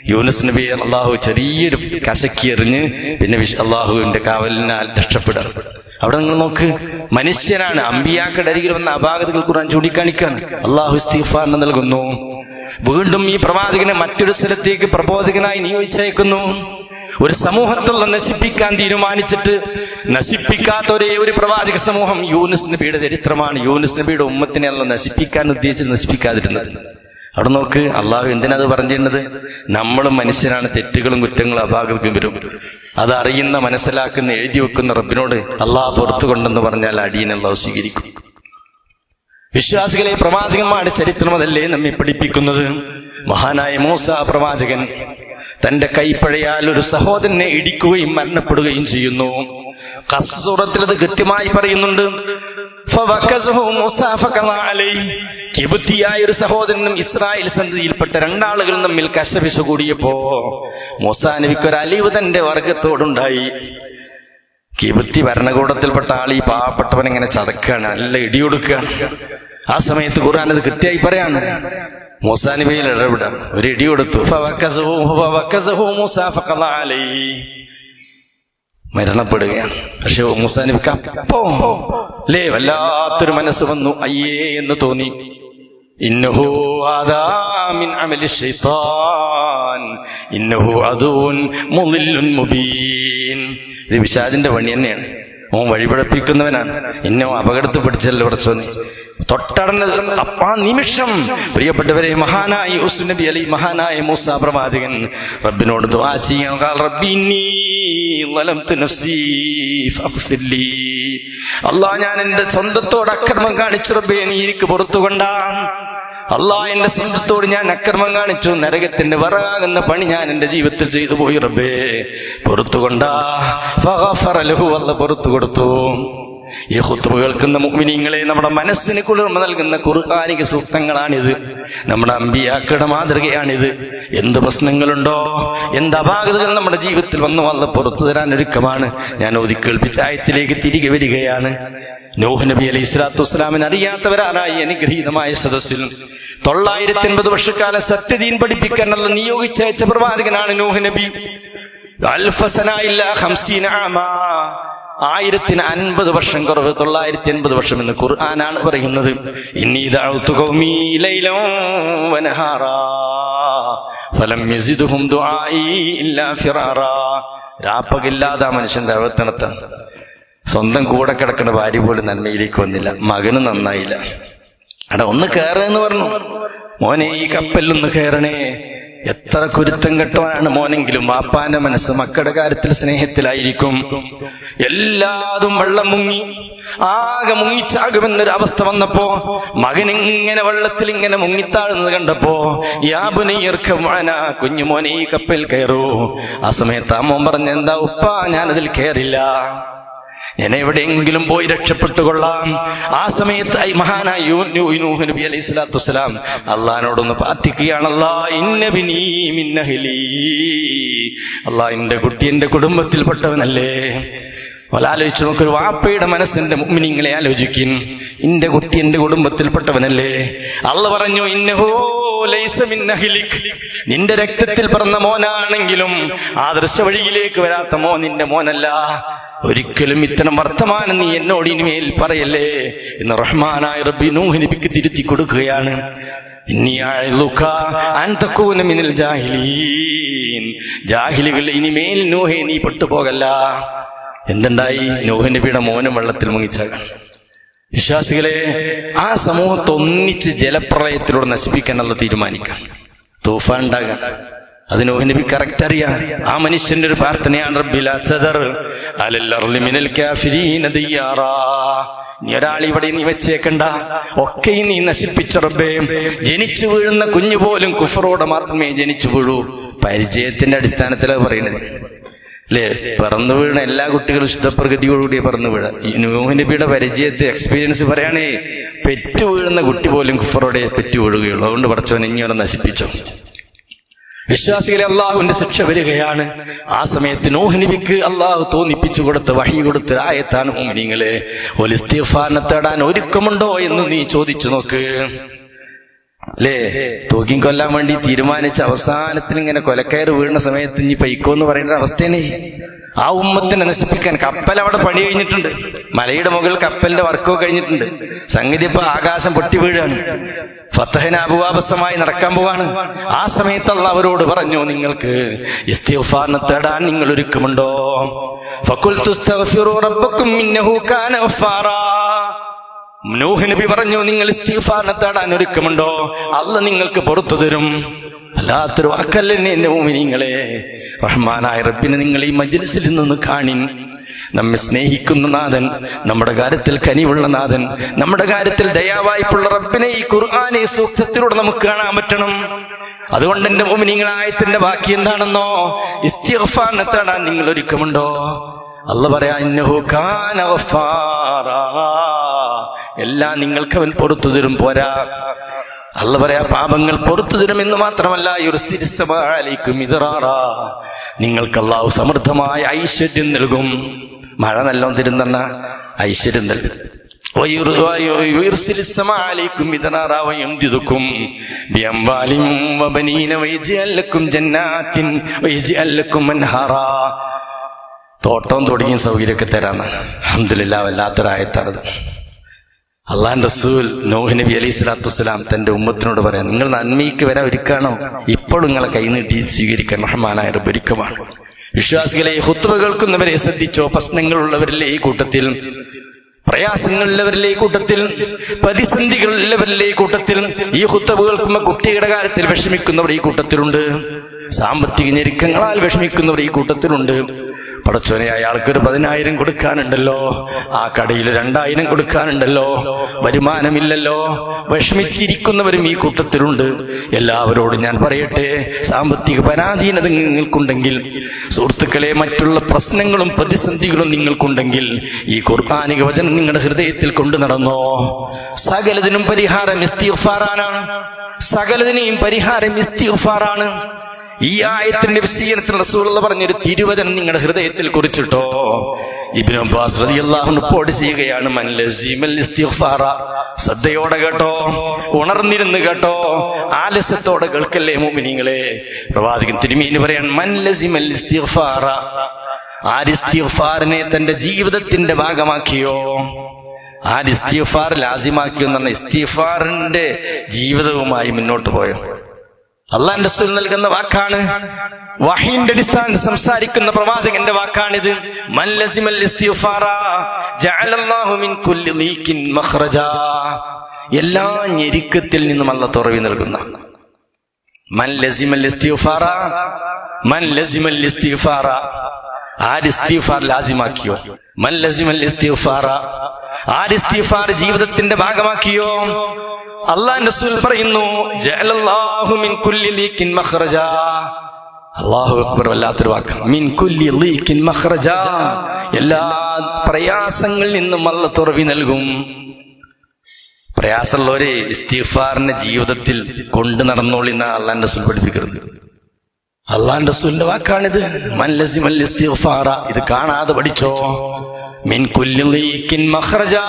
യൂനസ് നബി അള്ളാഹു ചെറിയൊരു കശക്കി എറിഞ്ഞ് പിന്നെ വിശ് അള്ളാഹുവിന്റെ കാവലിനാൽ രക്ഷപ്പെടുക. അവിടെ നിങ്ങൾ നോക്ക് മനുഷ്യനാണ് അമ്പിയാക്കളുടെ അരികിൽ വന്ന അപാകതകൾ ഖുർആൻ ചൂണ്ടിക്കാണിക്കാണ് അള്ളാഹു ഇസ്തിഫാറിന് നൽകുന്നു. വീണ്ടും ഈ പ്രവാചകനെ മറ്റൊരു സ്ഥലത്തേക്ക് പ്രബോധകനായി നിയോഗിച്ചേക്കുന്നു ഒരു സമൂഹത്തുള്ള നശിപ്പിക്കാൻ തീരുമാനിച്ചിട്ട് നശിപ്പിക്കാത്ത ഒരേ ഒരു പ്രവാചക സമൂഹം യൂനുസ് നബിയുടെ ചരിത്രമാണ്. യൂനുസ് നബിയുടെ ഉമ്മത്തിനെ നശിപ്പിക്കാൻ ഉദ്ദേശിച്ച് നശിപ്പിക്കാതിരുന്നത്. അവിടെ നോക്ക് അള്ളാഹു എന്തിനാ പറഞ്ഞിരുന്നത്? നമ്മളും മനുഷ്യനാണ് തെറ്റുകളും കുറ്റങ്ങളും അപാകതയും വരും. അത് അറിയുന്ന മനസ്സിലാക്കുന്ന എഴുതി വെക്കുന്ന റബ്ബിനോട് അള്ളാഹ് പുറത്തു കൊണ്ടെന്ന് പറഞ്ഞാൽ അടിയൻ അള്ളാഹു സ്വീകരിക്കും. വിശ്വാസികളെ പ്രവാചകന്മാരുടെ ചരിത്രം അതല്ലേ നമ്മെ പഠിപ്പിക്കുന്നത്? മഹാനായ മൂസ പ്രവാചകൻ തന്റെ കൈപ്പഴയാൽ ഒരു സഹോദരനെ ഇടിക്കുകയും മരണപ്പെടുകയും ചെയ്യുന്നു. കസൂറത്തിൽ അത് കൃത്യമായി പറയുന്നുണ്ട്. കിബുത്തിയായ ഒരു സഹോദരനും ഇസ്രായേൽ സന്തതിയിൽപ്പെട്ട രണ്ടാളുകളും തമ്മിൽ കശപിശ കൂടിയപ്പോ മൂസാ നബിക്ക് ഒരു അലിവ് തന്റെ വർഗത്തോടുണ്ടായി. കിബുത്തി ഭരണകൂടത്തിൽപ്പെട്ട ആൾ ഈ പാവപ്പെട്ടവൻ ഇങ്ങനെ ചതക്കാണ് നല്ല ഇടിയൊടുക്കുകയാണ് ആ സമയത്ത് ഖുർആൻ അത് കൃത്യമായി പറയാണ്. മൂസാ നബിയിൽ ഇടപെടാം. ഒരു ഇടി കൊടുത്തു ഫവക്കസഹു ഫവക്കസഹു മൂസാ ഫഖള അലൈഹി. മരണപ്പെടുകയാണ്. പക്ഷെ മൂസാ നബിക്ക് അപ്പോ ലേ വല്ലാത്തൊരു മനസ്സ് വന്നു. അയ്യേ എന്ന് തോന്നി. ഇന്നഹു പണി തന്നെയാണ്. ഓൻ വഴിപഴപ്പിക്കുന്നവനാണ് എന്നെ അപകടത്തിൽ പിടിച്ചല്ലോ കുറച്ചോന്നി തൊട്ടടന്ന് ആ നിമിഷം. പ്രിയപ്പെട്ടവരെ മഹാനായ യൂസുഫ് നബി അലി മഹാനായ മൂസ പ്രവാചകൻ റബ്ബിനോട് ദുആ ചെയ്യാൻ അള്ളാ ഞാൻ എന്റെ സ്വന്തത്തോട് അക്രമം കാണിച്ചു റബ്ബേ നീ എനിക്ക് പുറത്തുകൊണ്ടാ. അല്ലാ എന്റെ സ്വന്തത്തോട് ഞാൻ അക്രമം കാണിച്ചു. നരകത്തിന്റെ വറാകുന്ന പണി ഞാൻ എന്റെ ജീവിതത്തിൽ ചെയ്തു പോയി റബ്ബേ. പുറത്തുകൊണ്ടാ. ഫഗഫറ ലഹു അല്ല പുറത്തു കൊടുത്തു. ഈ ഹുത്തുബ കേൾക്കുന്ന മുഗ്മിനിങ്ങളെ നമ്മുടെ മനസ്സിന് കുളിർമ നൽകുന്ന കുർഹാനിക സൂക്തങ്ങളാണിത്. നമ്മുടെ അമ്പിയാക്കളുടെ മാതൃകയാണിത്. എന്ത് പ്രശ്നങ്ങളുണ്ടോ? എന്ത് അപാകതകൾ നമ്മുടെ ജീവിതത്തിൽ വന്നു വന്ന് പുറത്തു തരാൻ ഒരുക്കമാണ്? ഞാൻ ഓതി കേൾപ്പിച്ച ആയത്തിലേക്ക് തിരികെ വരികയാണ്. നോഹ് നബി അലൈഹി സ്വലാത്തു വസ്സലാമിന് അറിയാത്തവരാരായി അനുഗ്രഹീതമായ സദസ്സിൽ. തൊള്ളായിരത്തി എൺപത് വർഷക്കാലം സത്യദീൻ പഠിപ്പിക്കാനുള്ള നിയോഗിച്ചയച്ച പ്രവാചകനാണ് നോഹ് നബി. അൽഫസനായില്ല ഹംസീന ആയിരത്തിന് അൻപത് വർഷം കുറവ് തൊള്ളായിരത്തി അൻപത് വർഷം എന്ന് ഖുർആനാണ് പറയുന്നത്. ഇനി ദഅവതു ഖൗമി ഫലം ദുആഇ ഇല്ലാ രാപ്പകില്ലാതെ ആ മനുഷ്യന്റെ അവത്തണത്താണ് സ്വന്തം കൂടെ കിടക്കുന്ന ഭാര്യ പോലും നന്മയിലേക്ക് വന്നില്ല. മകന് നന്നായില്ല. അടാ ഒന്ന് കയറുന്നു പറഞ്ഞു. മോനെ ഈ കപ്പലിൽ ഒന്ന് കയറണേ എത്ര കുരുത്തം കെട്ടവനാണ് മോനെങ്കിലും വാപ്പാന്റെ മനസ്സ് മക്കളുടെ കാര്യത്തിൽ സ്നേഹത്തിലായിരിക്കും. എല്ലാതും വെള്ളം മുങ്ങി ആകെ മുങ്ങിച്ചാകുമെന്നൊരു അവസ്ഥ വന്നപ്പോ മകൻ ഇങ്ങനെ വെള്ളത്തിൽ ഇങ്ങനെ മുങ്ങിത്താഴുന്നത് കണ്ടപ്പോ കുഞ്ഞു മോനെ ഈ കപ്പൽ കയറൂ. ആ സമയത്ത് ആ മോൻ പറഞ്ഞ എന്താ ഉപ്പ ഞാനതിൽ കയറില്ല. ഞാൻ എവിടെയെങ്കിലും പോയി രക്ഷപ്പെട്ടുകൊള്ളാം. ആ സമയത്ത് മഹാനായ യൂ- യൂ- നബി അലൈഹി സ്വലാത്തു വസ്സലാം അള്ളഹാനോടൊന്ന് പ്രാർത്ഥിക്കുകയാണല്ലാ അല്ലാ എന്റെ കുട്ടി എന്റെ കുടുംബത്തിൽപ്പെട്ടവനല്ലേ? ആലോചിച്ചു നോക്കൊരു വാപ്പയുടെ മനസ്സിന്റെ മുമ്മിനിങ്ങളെ ആലോചിക്കും എന്റെ കുട്ടി എന്റെ കുടുംബത്തിൽപ്പെട്ടവനല്ലേ. അള്ള പറഞ്ഞു. നിന്റെ രക്തത്തിൽ പിറന്ന മോനാണെങ്കിലും ആദർശ വഴിയിലേക്ക് വരാത്ത മോൻ നിന്റെ മോനല്ല. ഒരിക്കലും ഇത്തരം വർത്തമാനം നീ എന്നോട് ഇനിമേൽ പറയല്ലേ എന്ന് റഹ്മാനായ റബ്ബി നൂഹ് നബിക്ക് തിരുത്തി കൊടുക്കുകയാണ്. ജാഹിലുകൾ ഇനിമേൽ നൂഹെ നീ പെട്ടുപോകല്ല. എന്തുണ്ടായി? നൂഹ് നബിയുടെ മോനും വെള്ളത്തിൽ മുങ്ങിച്ച വിശ്വാസികളെ ആ സമൂഹത്തെ ഒന്നിച്ച് ജലപ്രളയത്തിലൂടെ നശിപ്പിക്കാനുള്ള തീരുമാനിക്കാം. തൂഫാൻ ഉണ്ടാകാൻ അത് നൂഹ് നബി കറക്റ്റ് അറിയാം. ആ മനുഷ്യന്റെ ഒരു പ്രാർത്ഥനയാണ്. നീ ഒരാൾ ഇവിടെ നീ വെച്ചേക്കണ്ട. ഒക്കെ നീ നശിപ്പിച്ച റബ്ബേ. ജനിച്ചു വീഴുന്ന കുഞ്ഞു പോലും കുഫറോടെ മാത്രമേ ജനിച്ചു വീഴൂ. പരിചയത്തിന്റെ അടിസ്ഥാനത്തിലാണ് പറയുന്നത്. അല്ലേ പറന്നു വീണ എല്ലാ കുട്ടികളും ശുദ്ധപ്രകൃതിയോടുകൂടി പറന്നു വീഴ ഈ നൂഹ് പരിചയത്തെ എക്സ്പീരിയൻസ് പറയുകയാണേ പെറ്റു വീഴുന്ന കുട്ടി പോലും കുഫറോടെ പെറ്റു വീഴുകയുള്ളൂ. അതുകൊണ്ട് പടച്ചവൻ ഇങ്ങനെ നശിപ്പിച്ചു. വിശ്വാസികളെ അള്ളാഹുവിന്റെ ശിക്ഷ വരികയാണ്. ആ സമയത്ത് നോഹ് നബിക്ക് അള്ളാഹു തോന്നിപ്പിച്ചു കൊടുത്ത വഴി കൊടുത്ത ആയത്താണ് മോമിനിങ്ങളെ. ഒലിസ്തീഫാനെ തേടാൻ ഒരുക്കമുണ്ടോ എന്ന് നീ ചോദിച്ചു നോക്ക്. അല്ലേ തൂക്കി കൊല്ലാൻ വേണ്ടി തീരുമാനിച്ച അവസാനത്തിന് ഇങ്ങനെ കൊലക്കയറ് വീഴുന്ന സമയത്ത് ഇനി പൈക്കോ എന്ന് പറയുന്ന അവസ്ഥയാണ് ആ ഉമ്മത്തിനെ നശിപ്പിക്കാൻ കപ്പൽ അവിടെ പണി കഴിഞ്ഞിട്ടുണ്ട്. മലയുടെ മുകളിൽ കപ്പലിന്റെ വർക്കോ കഴിഞ്ഞിട്ടുണ്ട്. സംഗതി ഇപ്പൊ ആകാശം പൊട്ടി വീഴാണ്. ഫത്തഹന അപുവാപസമായി നടക്കാൻ പോവാണ്. ആ സമയത്തുള്ള അവരോട് പറഞ്ഞു നിങ്ങൾക്ക് ഇസ്തിഗ്ഫാറിനെ തേടാൻ നിങ്ങൾ ഒരുക്കമുണ്ടോ? ഫക്കുൽ തുസ്തഗ്ഫിറു റബ്ബക്കും ഇന്നഹു കാന ഗഫാറാ. നൂഹ് നബി പറഞ്ഞു നിങ്ങൾ ഇസ്തിഗ്ഫാറിനെ തേടാൻ ഒരുക്കമുണ്ടോ? അല്ല നിങ്ങൾക്ക് പുറത്തു തരും. അല്ലാത്തൊരു വാക്കല്ലേ എന്റെ റഹ്മാനായ റബ്ബിനെ നിങ്ങൾ ഈ മജ്ലിസിൽ നിന്ന് കാണിൻ. നമ്മെ സ്നേഹിക്കുന്ന നാഥൻ നമ്മുടെ കാര്യത്തിൽ കനിവുള്ള നാഥൻ നമ്മുടെ കാര്യത്തിൽ ദയാവായ്പുള്ള റബ്ബിനെ ഈ ഖുർആാനെ സൂക്തത്തിലൂടെ നമുക്ക് കാണാൻ പറ്റണം. അതുകൊണ്ട് എന്റെ മോമിനിങ്ങളായത്തിന്റെ ബാക്കി എന്താണെന്നോ? ഇസ്തിഗ്ഫാറിനെ തേടാൻ നിങ്ങൾ ഒരുക്കമുണ്ടോ? അല്ല പറയാ ഇന്നഹു കാന ഗഫാറാ. എല്ലാം നിങ്ങൾക്ക് അവൻ പൊറത്തു തരും പോരാ. അല്ല പറയാ പാപങ്ങൾ പൊറത്തു തരും എന്ന് മാത്രമല്ല നിങ്ങൾക്ക് അള്ളാഹു സമൃദ്ധമായ ഐശ്വര്യം നൽകും. മഴ നല്ലോണം തരുന്നെന്ന ഐശ്വര്യം നൽകും തോട്ടം തുടങ്ങിയ സൗകര്യമൊക്കെ തരാന്ന്. അഹമ്മദില്ല വല്ലാത്തൊരായത്താണത്. അള്ളാൻ റസൂൽ നോഹ് നബി അലൈഹി സ്വലാത്തു വസ്സലാം തന്റെ ഉമ്മത്തിനോട് പറയാം നിങ്ങൾ നന്മയ്ക്ക് വരാൻ ഒരുക്കാണോ? ഇപ്പോഴും നിങ്ങളെ കൈനീട്ടി സ്വീകരിക്കാൻ റഹ്മാനായ ഒരുക്കമാണ് വിശ്വാസികളെ ഹുത്തുവ കേൾക്കുന്നവരെ ശ്രദ്ധിച്ചോ? പ്രശ്നങ്ങളുള്ളവരിലെ ഈ കൂട്ടത്തിൽ? പ്രയാസങ്ങളുള്ളവരിലെ ഈ കൂട്ടത്തിൽ? പ്രതിസന്ധികളുള്ളവരിലെ ഈ കൂട്ടത്തിൽ? ഈ ഹുത്തബ് കേൾക്കുമ്പോൾ കുട്ടിയുടെ കാര്യത്തിൽ വിഷമിക്കുന്നവർ ഈ കൂട്ടത്തിലുണ്ട്. സാമ്പത്തിക ഞെരുക്കങ്ങളാൽ വിഷമിക്കുന്നവർ ഈ കൂട്ടത്തിലുണ്ട്. പടച്ചോനെ അയാൾക്കൊരു പതിനായിരം കൊടുക്കാനുണ്ടല്ലോ. ആ കടയിൽ രണ്ടായിരം കൊടുക്കാനുണ്ടല്ലോ. വരുമാനമില്ലല്ലോ. വിഷമിച്ചിരിക്കുന്നവരും ഈ കൂട്ടത്തിലുണ്ട്. എല്ലാവരോടും ഞാൻ പറയട്ടെ സാമ്പത്തിക പരാധീനത നിങ്ങൾക്കുണ്ടെങ്കിൽ സുഹൃത്തുക്കളെ മറ്റുള്ള പ്രശ്നങ്ങളും പ്രതിസന്ധികളും നിങ്ങൾക്കുണ്ടെങ്കിൽ ഈ ഖുർആാനിക വചനം നിങ്ങളുടെ ഹൃദയത്തിൽ കൊണ്ടു നടന്നോ? സകലതിനും പരിഹാരം സകലതിനെയും പരിഹാരം ഇസ്തിഗ്ഫാറാണ്. ഈ ആയത്തിന്റെ വിശീലനത്തിൽ റസൂലുള്ള പറഞ്ഞൊരു തിരുവചനം നിങ്ങളുടെ ഹൃദയത്തിൽ കുറിച്ചിട്ടോ? ഇബ്നു അബ്ബാസ് ചെയ്യുകയാണ് ഇസ്തിഗ്ഫാറ. ശ്രദ്ധയോടെ കേട്ടോ ഉണർന്നിരുന്ന് കേട്ടോ ആലസ്യത്തോടെ കേൾക്കല്ലേ മോമിനിങ്ങളെ പ്രവാചകൻ തിരുമീന് പറയാൻ മൻ ലസീമൽ ഇസ്തിഗ്ഫാറ. തന്റെ ജീവിതത്തിന്റെ ഭാഗമാക്കിയോ? ആരിസ്തിഗ്ഫാർ ലാസിമാക്കിയോ എന്ന് പറഞ്ഞ ഇസ്തിഗ്ഫാറിന്റെ ജീവിതവുമായി മുന്നോട്ട് പോയോ? അള്ളാന്റെ റസൂൽ നൽകുന്ന വാക്കാണ്. വഹീന്റെ അടിസ്ഥാനത്തിൽ സംസാരിക്കുന്ന പ്രവാചകന്റെ വാക്കാണിത്. എല്ലാ ഞെരുക്കത്തിൽ നിന്നും അല്ല തുറവി നൽകുന്ന. ലാസിമാക്കിയോ? ജീവിതത്തിന്റെ ഭാഗമാക്കിയോ? അള്ളാഹ് റസൂൽ പറയുന്നു അള്ളാഹു അക്ബർ വല്ലാത്തൊരു വാക്ക്. മിൻ കുല്ലി ലീക്കിൻ മഖ്റജാ. എല്ലാ പ്രയാസങ്ങളിൽ നിന്നും അല്ല തുറവി നൽകും. പ്രയാസമുള്ളവരെ ഇസ്തിഫാറിന്റെ ജീവിതത്തിൽ കൊണ്ടു നടന്നോളി എന്ന അള്ളാന്റെ റസൂൽ പഠിപ്പിക്കുന്നത്. അള്ളാന്റെ റസൂലിന്റെ വാക്കാണിത്. ഇത് കാണാതെ പഠിച്ചോ? മിൻ കുല്ലി ലീക്കിൻ മഖ്റജാ.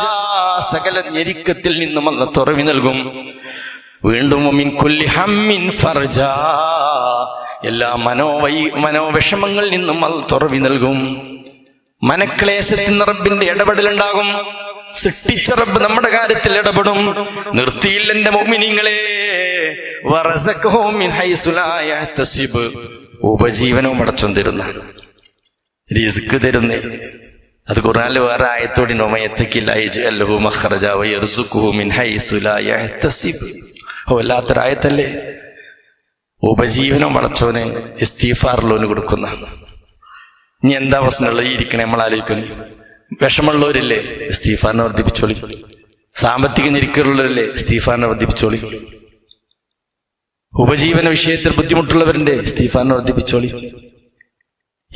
സകല ഞെരുക്കത്തിൽ നിന്നും അല്ല തുറവി നൽകും. വീണ്ടും മിൻ കുല്ലി ഹമ്മിൻ ഫർജാ. എല്ലാ മനോവൈ മനോവിഷമങ്ങളിൽ നിന്നും അൽ തുറവി നൽകും. മനക്ലേശത്തിൽ റബ്ബിന്റെ ഇടപെടലുണ്ടാകും. സൃഷ്ടിച്ച റബ്ബ് നമ്മുടെ കാര്യത്തിൽ ഇടപെടും. നിർത്തിയില്ല എന്റെ മോമിനിങ്ങളെ. ഉപജീവനവും അടച്ചും തരുന്ന. റിസ്ക് തരുന്നേ. അത് ഖുർആനിൽ വേറെ ആയത്തോടി വല്ലാത്തൊരായത്തല്ലേ? ഉപജീവനം വളച്ചോന് ഇസ്തീഫാർ ലോന് കൊടുക്കുന്ന. ഇനി എന്താ പ്രശ്നമുള്ളത് ഈ ഇരിക്കണേ നമ്മൾ ആലോചിക്കണേ വിഷമുള്ളവരില്ലേ സ്തീഫാനെ വർദ്ധിപ്പിച്ചോളി. സാമ്പത്തിക ഞെരുക്കലുള്ളവരില്ലേ സ്തീഫാനെ വർദ്ധിപ്പിച്ചോളി. ഉപജീവന വിഷയത്തിൽ ബുദ്ധിമുട്ടുള്ളവരുണ്ട് സ്തീഫാനെ വർദ്ധിപ്പിച്ചോളി.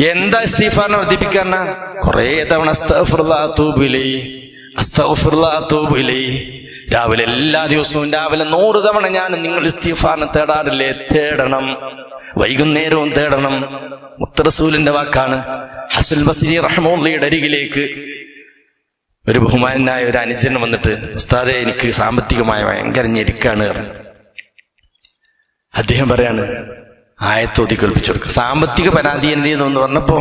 എന്താ സ്തീഫാനെ വർദ്ധിപ്പിക്കാന്ന കുറേ തവണ രാവിലെ എല്ലാ ദിവസവും രാവിലെ നൂറ് തവണ ഞാൻ നിങ്ങൾ ഇസ്തീഫാനെ തേടാറില്ലേ? തേടണം. വൈകുന്നേരവും തേടണം. മുത്തറസൂലിന്റെ വാക്കാണ്. ഹസുൽ ബസരി റഹ്മോള്ളിയുടെ അരികിലേക്ക് ഒരു ബഹുമാനായ ഒരു അനുജൻ വന്നിട്ട് ഉസ്താദെ എനിക്ക് സാമ്പത്തികമായ ഭയങ്കര ഞെരുക്കാണ് അദ്ദേഹം പറയാണ് ആയത്തോതി കേൾപ്പിച്ചു കൊടുക്കുക സാമ്പത്തിക പരാതി എന്ത് ചെയ്യുന്നു പറഞ്ഞപ്പോ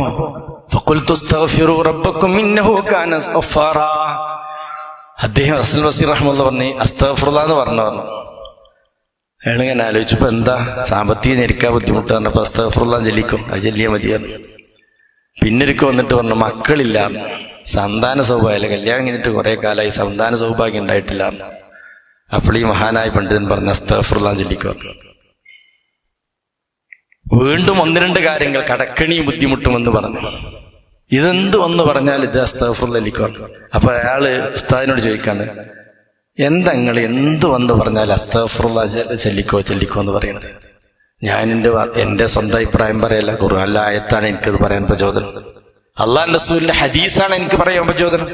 അദ്ദേഹം അസൽ വസീർ റഹ്മെന്ന് പറഞ്ഞു അസ്തഫുറ എന്ന് പറഞ്ഞു പറഞ്ഞു. അയാൾ ഇങ്ങനെ ആലോചിച്ചപ്പോ എന്താ സാമ്പത്തിക ഞെരുക്കാൻ ബുദ്ധിമുട്ട് പറഞ്ഞ അസ്തഫുള്ള ചൊല്ലിക്കും അത് ചൊല്ലിയാൽ മതിയാണ് പിന്നൊരുക്ക് വന്നിട്ട് പറഞ്ഞു മക്കളില്ല. സന്താന സൗഭാഗ്യം കല്യാണം കഴിഞ്ഞിട്ട് കുറെ കാലമായി സന്താന സൗഭാഗ്യം ഉണ്ടായിട്ടില്ല. അപ്പോൾ ഈ മഹാനായ പണ്ഡിതൻ പറഞ്ഞ അസ്തഫുള്ള ചെല്ലിക്കോ വീണ്ടും ഒന്ന് രണ്ട് കാര്യങ്ങൾ കടക്കണിയും ബുദ്ധിമുട്ടുമെന്ന് പറഞ്ഞു. ഇതെന്ത് വന്ന് പറഞ്ഞാൽ ഇത് അസ്തഫുള്ള അപ്പൊ അയാൾ ഉസ്താദിനോട് ചോദിക്കാണ് എന്താ നിങ്ങൾ എന്ത് വന്ന് പറഞ്ഞാൽ അസ്തഫുള്ള ചെല്ലിക്കോ ചെല്ലിക്കോ എന്ന് പറയുന്നത്. ഞാൻ എന്റെ എന്റെ സ്വന്തം അഭിപ്രായം പറയല്ല. ഖുർആനിലെ ആയത്താണ് എനിക്കത് പറയാൻ പ്രചോദനം. അള്ളാഹ് റസൂലിന്റെ ഹദീസാണ് എനിക്ക് പറയാൻ പ്രചോദനം.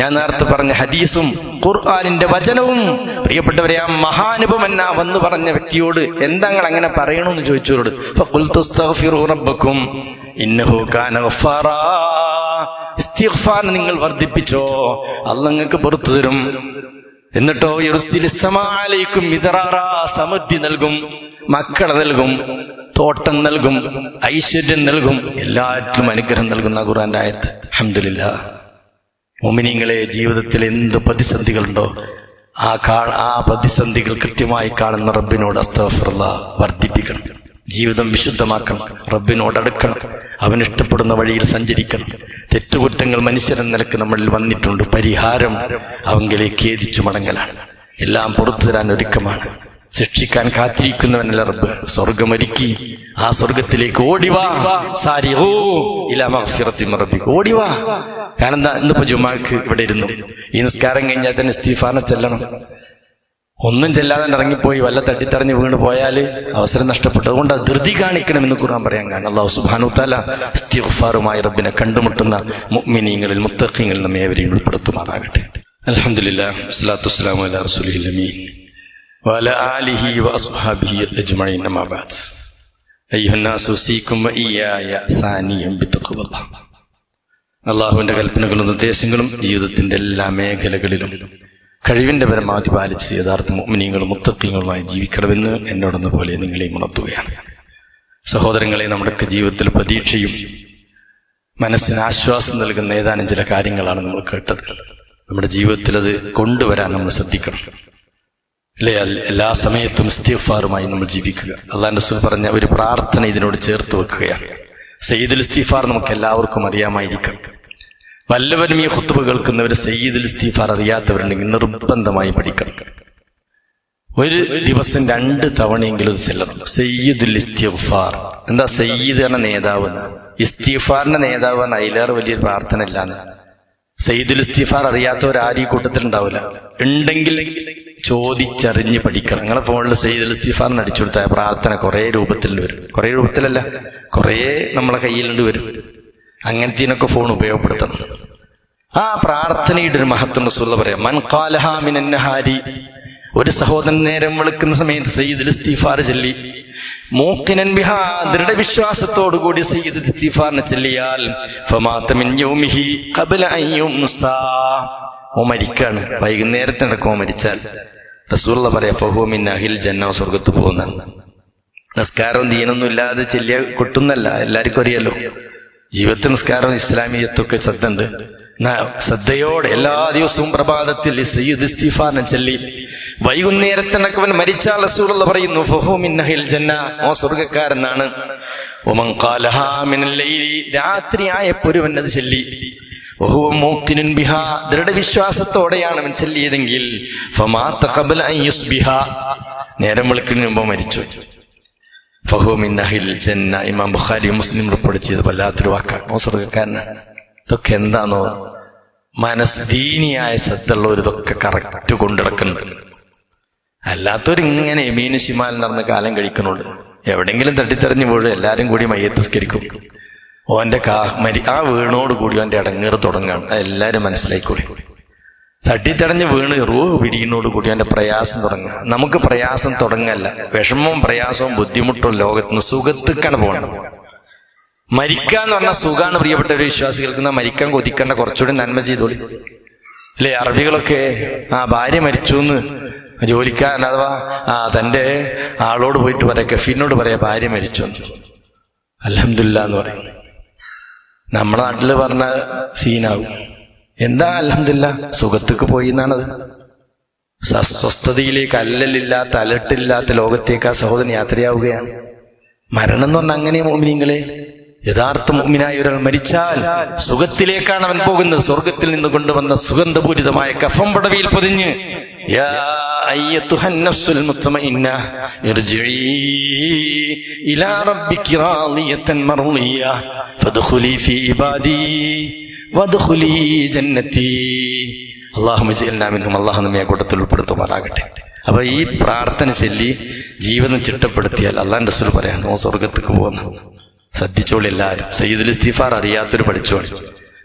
ഞാൻ നേരത്തെ പറഞ്ഞ ഹദീസും ഖുർആാനിന്റെ വചനവും പ്രിയപ്പെട്ടവരെ ആ മഹാനുഭവന്ന വന്ന് പറഞ്ഞ വ്യക്തിയോട് എന്താങ്ങൾ അങ്ങനെ പറയണമെന്ന് ചോദിച്ചവരോട് നിങ്ങൾ വർദ്ധിപ്പിച്ചോ അല്ല നിങ്ങൾക്ക് പുറത്തു തരും. എന്നിട്ടോ യുർസിലിസമാലയ്ക്കും മിതറാറാ സമൃദ്ധി നൽകും മക്കളെ നൽകും തോട്ടം നൽകും ഐശ്വര്യം നൽകും എല്ലാറ്റിലും അനുഗ്രഹം നൽകുന്ന ഖുറാന്റെ ആയത്ത്. അഹമ്മദില്ല മോമിനിങ്ങളെ ജീവിതത്തിൽ എന്ത് പ്രതിസന്ധികളുണ്ടോ ആ കാ ആ പ്രതിസന്ധികൾ കൃത്യമായി കാണുന്ന റബ്ബിനോട് അസ്തഫറുള്ള വർദ്ധിപ്പിക്കണം. ജീവിതം വിശുദ്ധമാക്കണം. റബ്ബിനോട് അടുക്കണം. അവൻ ഇഷ്ടപ്പെടുന്ന വഴിയിൽ സഞ്ചരിക്കണം. തെറ്റുകുറ്റങ്ങൾ മനുഷ്യരെന്ന നിലയ്ക്ക് നമ്മളിൽ വന്നിട്ടുണ്ട്. പരിഹാരം അവങ്കിലേക്ക് ഏതിച്ചു മടങ്ങലാണ്. എല്ലാം പുറത്തു തരാൻ ഒരുക്കമാണ്. ശിക്ഷിക്കാൻ കാത്തിരിക്കുന്നവനല്ല റബ്ബ്? സ്വർഗമൊരുക്കി ആ സ്വർഗത്തിലേക്ക് ഓടിവാ സാരി ഇലാ മഗ്ഫിറത്തി മിർ റബ്ബിക്. ഓടിവാ കാരണം എന്താ ഇന്നിപ്പോ ജുമാക്ക് ഇവിടെ ഇരുന്നു. ഈ നിസ്കാരം കഴിഞ്ഞാൽ തന്നെ ഇസ്തീഫാനെ ചെല്ലണം. ഒന്നും ചെല്ലാതെ ഇറങ്ങിപ്പോയി വല്ല തട്ടിത്തറഞ്ഞ് വീണ് പോയാല് അവസരം നഷ്ടപ്പെട്ടു അതുകൊണ്ട് അത് ധൃതി കാണിക്കണമെന്ന് ഖുർആൻ പറയാൻ കാരണം അള്ളാഹു സുബാനു താല ഇസ്തിഗ്ഫാറുമായി റബ്ബിനെ കണ്ടുമുട്ടുന്ന മുഅ്മിനീങ്ങളിൽ മുത്തഖീങ്ങളിൽ നമ്മെ ഏവരെയും ഉൾപ്പെടുത്തുമാറാകട്ടെ അൽഹംദുലില്ലാ വസ്സലാത്തു വസ്സലാമു അലാ റസൂലിഹിൽ അമീൻ وعلى آله وأصحابه أجمعين ما بعد أيها الناس أوصيكم وإياي ثانيا بتقوى الله അള്ളാഹുവിന്റെ കൽപ്പനകളും നിർദ്ദേശങ്ങളും ജീവിതത്തിന്റെ എല്ലാ മേഖലകളിലും കഴിവിന്റെ പരമാവധി പാലിച്ച് യഥാർത്ഥ മുഅ്മിനീങ്ങളും മുത്തക്കീങ്ങളുമായി ജീവിക്കണമെന്ന് എന്നോടെന്ന പോലെ നിങ്ങളെയും ഉണർത്തുകയാണ്. സഹോദരങ്ങളെ നമ്മുടെയൊക്കെ ജീവിതത്തിൽ പ്രതീക്ഷയും മനസ്സിന് ആശ്വാസം നൽകുന്ന ഏതാനും ചില കാര്യങ്ങളാണ് നമ്മൾ കേട്ടത്. നമ്മുടെ ജീവിതത്തിൽ അത് കൊണ്ടുവരാൻ നമ്മൾ ശ്രദ്ധിക്കണം. അല്ലേ? എല്ലാ സമയത്തും ഇസ്തിഫാറുമായി നമ്മൾ ജീവിക്കുക. അള്ളാന്റെ റസൂൽ പറഞ്ഞ ഒരു പ്രാർത്ഥന ഇതിനോട് ചേർത്ത് വെക്കുകയാണ്. സയ്യിദുൽ ഇസ്തിഫാർ നമുക്ക് എല്ലാവർക്കും അറിയാമായിരിക്കാം. വല്ലവരും ഈ ഹുത്തുബ കേൾക്കുന്നവർ സയ്യിദുൽ ഇസ്തിഫാർ അറിയാത്തവരുണ്ടെങ്കിൽ നിർബന്ധമായി പഠിക്കണം. ഒരു ദിവസം രണ്ട് തവണയെങ്കിലും ചെല്ലണം. സയ്യിദുൽ ഇസ്തിഫാർ എന്താ സയ്യിദ് എന്ന നേതാവ്? ഇസ്തീഫാറിന്റെ നേതാവ് എന്ന അതിലേറെ വലിയൊരു പ്രാർത്ഥന ഇല്ലാന്ന്. സയ്യിദുൽ ഇസ്തിഫാർ അറിയാത്തവർ ആര് ഈ കൂട്ടത്തിൽ ഉണ്ടാവില്ല. ഉണ്ടെങ്കിൽ ചോദിച്ചറിഞ്ഞ് പഠിക്കണം. നിങ്ങളെ ഫോണിൽ സയ്യിദുൽ ഇസ്തിഫാറിന് അടിച്ചു കൊടുത്താൽ പ്രാർത്ഥന കുറേ രൂപത്തിൽ വരും. കുറേ രൂപത്തിലല്ല കുറേ നമ്മളെ കയ്യിലുണ്ട് വരും. അങ്ങനത്തേനൊക്കെ ഫോൺ ഉപയോഗപ്പെടുത്തണം. ആ പ്രാർത്ഥനയുടെ ഒരു മഹത്വം റസൂലുള്ള പറയാം മൻ ഖാലഹ മിനൻ നഹാരി. ഒരു സഹോദരൻ നേരം വിളിക്കുന്ന സമയത്ത് സയ്യിദ് ഇസ്തീഫാർ ചൊല്ലി. മൂക്കിനൻ ബിഹാ ദൃഢവിശ്വാസത്തോടുകൂടി സയ്യിദുൽ ഇസ്തിഫാറിനെ ചൊല്ലിയാൽ ഓ മരിക്കാണ്. വൈകുന്നേരത്തിനടക്കം മരിച്ചാൽ. റസൂള്ള പറയാ ഫഹുമിൻ അഹിൽ ജന്ന സ്വർഗത്ത് പോകുന്നതാണ് നിസ്കാരം ദീനൊന്നും ഇല്ലാതെ ചെല്ലിയ കൊട്ടുന്നല്ല. എല്ലാവർക്കും അറിയാലോ. ജീവിതത്തിൽ നിസ്കാരം ഇസ്ലാമിയത്തൊക്കെ ശ്രദ്ധ ഉണ്ട്. ശ്രദ്ധയോടെ എല്ലാ ദിവസവും പ്രഭാതത്തിൽ സയ്യിദ് ഇസ്തിഫാനെ ചൊല്ലി. വൈകുന്നേരത്തിനൊക്കെ മരിച്ചാൽ റസൂലുള്ള പറയുന്നു ഫഹു അഹിൽ ജന്ന ഓ സ്വർഗക്കാരനാണ് ഒമൻ രാത്രി ആയപ്പൊരുവൻ അത് ചൊല്ലി. ബിഹാ ദൃഢവിശ്വാസത്തോടെയാണ് അവൻ ചൊല്ലിയതെങ്കിൽ നേരം വെളുക്കുന്നതിന് മുമ്പ് മരിച്ചു. ഫഹുമിൻ അഹിൽ ജന്ന ഇമാം ബുഖാരി മുസ്ലിം റിപ്പോർട്ട് ചെയ്ത് വല്ലാത്തൊരു വാക്കാണ്. സ്വർഗക്കാരനാണ് ഇതൊക്കെ എന്താണോ മനസ് ദീനിയായ ഇതൊക്കെ കറക്റ്റ് കൊണ്ടിടക്കുന്നുണ്ട് അല്ലാത്തവരിങ്ങനെ എമീന് നടന്ന കാലം കഴിക്കുന്നുണ്ട്. എവിടെങ്കിലും തട്ടിത്തെറിഞ്ഞു പോഴും എല്ലാരും കൂടി മയ്യത്തസ്കരിക്കും ഓന്റെ കാ മരി ആ വീണോട് കൂടി ഓന്റെ അടങ്ങേറ് തുടങ്ങുകയാണ് അത് മനസ്സിലായിക്കൂടി തട്ടിത്തടഞ്ഞ് വീണ് റൂ പിടിയുന്നോട് കൂടി അവന്റെ പ്രയാസം തുടങ്ങുക. നമുക്ക് പ്രയാസം തുടങ്ങല്ല. വിഷമവും പ്രയാസവും ബുദ്ധിമുട്ടും ലോകത്തുനിന്ന് സുഖത്തുക്കാണ് പോകണം മരിക്കാന്ന് പറഞ്ഞാൽ സുഖമാണ് പ്രിയപ്പെട്ട ഒരു വിശ്വാസികൾക്ക്. എന്നാൽ മരിക്കാൻ കൊതിക്കേണ്ട കുറച്ചുകൂടി നന്മ ചെയ്തോളി. അല്ലേ അറബികളൊക്കെ ആ ഭാര്യ മരിച്ചു എന്ന് ജോലിക്കാരൻ അഥവാ ആ തന്റെ ആളോട് പോയിട്ട് പറയാ കഫീനോട് പറയാ ഭാര്യ മരിച്ചു എന്ന് അലഹമില്ല എന്ന് പറയും. നമ്മുടെ നാട്ടിൽ പറഞ്ഞ സീനാവും. എന്താ അലഹമില്ല സുഖത്തേക്ക് പോയി എന്നാണത് സ- സ്വസ്ഥതയിലേക്ക് അല്ലലില്ലാത്ത അലട്ടില്ലാത്ത ലോകത്തേക്ക് ആ സഹോദരൻ യാത്രയാവുകയാണ്. മരണം എന്ന് പറഞ്ഞാൽ അങ്ങനെ മോമിനിങ്ങളെ. യഥാർത്ഥ മുഗ്മിനായ ഒരാൾ മരിച്ചാൽ സുഖത്തിലേക്കാണ് അവൻ പോകുന്നത്. സ്വർഗത്തിൽ നിന്ന് കൊണ്ടുവന്ന സുഗന്ധപൂരിതമായ കഫം പടവിയിൽ പൊതിഞ്ഞ് കൂട്ടത്തിൽ ഉൾപ്പെടുത്തുമാറാകട്ടെ. അപ്പൊ ഈ പ്രാർത്ഥന ചൊല്ലി ജീവിതം ചിട്ടപ്പെടുത്തിയാൽ അള്ളാന്റെ റസൂൽ പറയാൻ ഓ സ്വർഗത്തേക്ക് പോകുന്നു. ശ്രദ്ധിച്ചോളി എല്ലാവരും. സയ്യിദുൽ ഇസ്തിഫാർ അറിയാത്തൊരു പഠിച്ചോളി.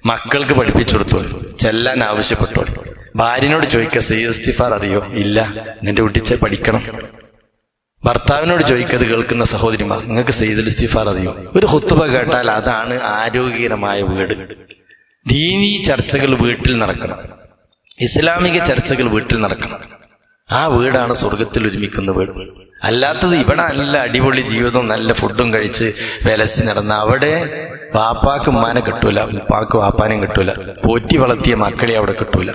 മക്കൾക്ക് പഠിപ്പിച്ചു കൊടുത്തോളി ചെല്ലാൻ ആവശ്യപ്പെട്ടോളി. ഭാര്യനോട് ചോദിക്ക സയ്യിദ് ഇസ്തിഫാർ അറിയോ? ഇല്ല. നിന്റെ കുട്ടിച്ച പഠിക്കണം. ഭർത്താവിനോട് ചോദിക്കത് കേൾക്കുന്ന സഹോദരിമാർ നിങ്ങൾക്ക് സയ്യിദുൽ ഇസ്തിഫാർ അറിയോ? ഒരു ഹുത്തുബ കേട്ടാൽ അതാണ് ആരോഗ്യകരമായ വീട്. ദീനീ ചർച്ചകൾ വീട്ടിൽ നടക്കണം. ഇസ്ലാമിക ചർച്ചകൾ വീട്ടിൽ നടക്കണം. ആ വീടാണ് സ്വർഗത്തിൽ ഒരുമിക്കുന്ന വീട്. അല്ലാത്തത് ഇവിടെ നല്ല അടിപൊളി ജീവിതം നല്ല ഫുഡും കഴിച്ച് വിലസി നടന്ന അവിടെ വാപ്പാക്ക് ഉമ്മാനെ കിട്ടൂല. ഉപ്പാക്ക് വാപ്പാനും കിട്ടൂല. പോറ്റി വളർത്തിയ മക്കളെ അവിടെ കിട്ടൂല.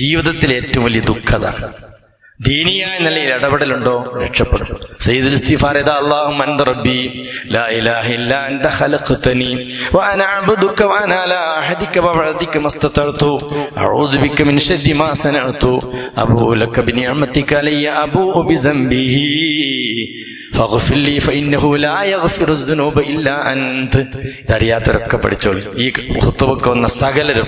ജീവിതത്തിൽ ഏറ്റവും വലിയ ദുഃഖത ദീനിയായ നിലയിൽ ഇടപെടലുണ്ടോ? രക്ഷപ്പെടും. സയ്യിദുൽ ഇസ്തിഫാർ അല്ലാഹു റബ്ബി. ലാ ഇലാഹ ഇല്ല അൻത ഖലഖ്തനി. വ അന അബ്ദുക വ അഹദിക വ അഊദു ബിക മിൻ മാ സനഅതു. അബൂ ലക അലയ്യ അബൂ ബി സംബിഹി ലി ഫഇന്നഹു ലാ അൻത. പഠിച്ചോളൂ. ഈ ഖുത്ബക്ക് വന്ന സകലരും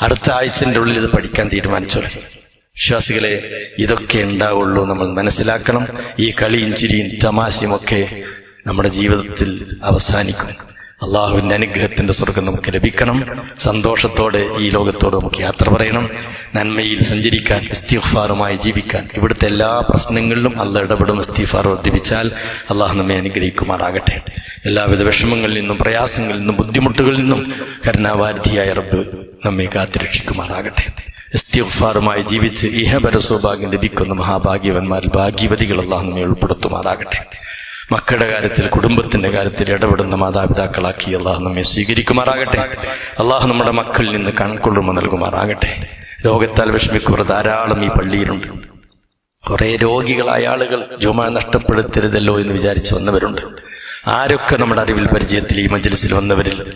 അടുത്ത ആഴ്ചന്റെ ഉള്ളിൽ ഇത് പഠിക്കാൻ തീരുമാനിച്ചോളൂ. വിശ്വാസികളെ ഇതൊക്കെ ഉണ്ടാവുള്ളൂ നമ്മൾ മനസ്സിലാക്കണം. ഈ കളിയും ചിരിയും തമാശയും ഒക്കെ നമ്മുടെ ജീവിതത്തിൽ അവസാനിക്കും. അള്ളാഹുവിന്റെ അനുഗ്രഹത്തിന്റെ സ്വർഗം നമുക്ക് ലഭിക്കണം. സന്തോഷത്തോടെ ഈ ലോകത്തോട് നമുക്ക് യാത്ര പറയണം. നന്മയിൽ സഞ്ചരിക്കാൻ ഇസ്തിഫാറുമായി ജീവിക്കാൻ ഇവിടുത്തെ എല്ലാ പ്രശ്നങ്ങളിലും അല്ല ഇടപെടും ഇസ്തിഫാർ വർദ്ധിപ്പിച്ചാൽ അള്ളാഹു നമ്മെ അനുഗ്രഹിക്കുമാറാകട്ടെ. എല്ലാവിധ വിഷമങ്ങളിൽ നിന്നും പ്രയാസങ്ങളിൽ നിന്നും ബുദ്ധിമുട്ടുകളിൽ നിന്നും കരുണാവാരിധിയായ റബ്ബ് നമ്മെ കാത്തുരക്ഷിക്കുമാറാകട്ടെ. ഇസ്തിഗ്ഫാറുമായി ജീവിച്ച് ഇഹപര സൗഭാഗ്യം ലഭിക്കുന്ന മഹാഭാഗ്യവന്മാരിൽ ഭാഗ്യവതികൾ അള്ളാഹു നമ്മെ ഉൾപ്പെടുത്തുമാറാകട്ടെ. മക്കളുടെ കാര്യത്തിൽ കുടുംബത്തിന്റെ കാര്യത്തിൽ ഇടപെടുന്ന മാതാപിതാക്കളാക്കി അള്ളാഹു നമ്മെ സ്വീകരിക്കുമാറാകട്ടെ. അള്ളാഹു നമ്മുടെ മക്കളിൽ നിന്ന് കൺകൊള്ളുമ നൽകുമാറാകട്ടെ. രോഗത്താൽ വിഷമിക്കുന്നവർ ധാരാളം ഈ പള്ളിയിലുണ്ട്. കുറേ രോഗികളായ ആളുകൾ ജുമ നഷ്ടപ്പെടുത്തരുതല്ലോ എന്ന് വിചാരിച്ച് വന്നവരുണ്ട്. ആരൊക്കെ നമ്മുടെ അറിവിൽ പരിചയത്തിൽ ഈ മജ്ലിസിൽ വന്നവരിൽ?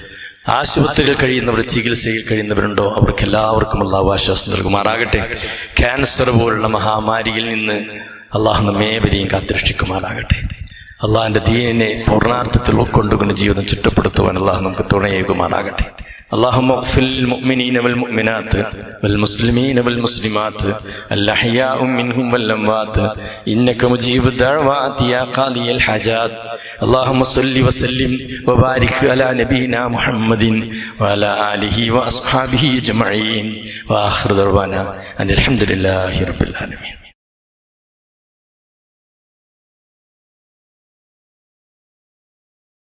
ആശുപത്രിയിൽ കഴിയുന്നവർ ചികിത്സയിൽ കഴിയുന്നവരുണ്ടോ? അവർക്ക് എല്ലാവർക്കും അള്ളാഹു ആശ്വാസം നൽകുമാറാകട്ടെ. ക്യാൻസർ പോലുള്ള മഹാമാരിയിൽ നിന്ന് അള്ളാഹു നമ്മേവരെയും കാത്തുരക്ഷിക്കുമാറാകട്ടെ. അള്ളാഹിന്റെ ദീനിനെ പൂർണാർത്ഥത്തിൽ ഉൾക്കൊണ്ടുകൊണ്ട് ജീവിതം ചുറ്റപ്പെടുത്തുവാൻ അള്ളാഹു നമുക്ക് തുണയേകുമാറാകട്ടെ. اللهم اغفر للمؤمنين والمؤمنات والمسلمين والمسلمات الأحياء منهم والأموات إنك مجيب الدعوات يا قاضي الحاجات اللهم صل وسلم وبارك على نبينا محمد وعلى آله وأصحابه أجمعين وآخر دعوانا أن الحمد لله رب العالمين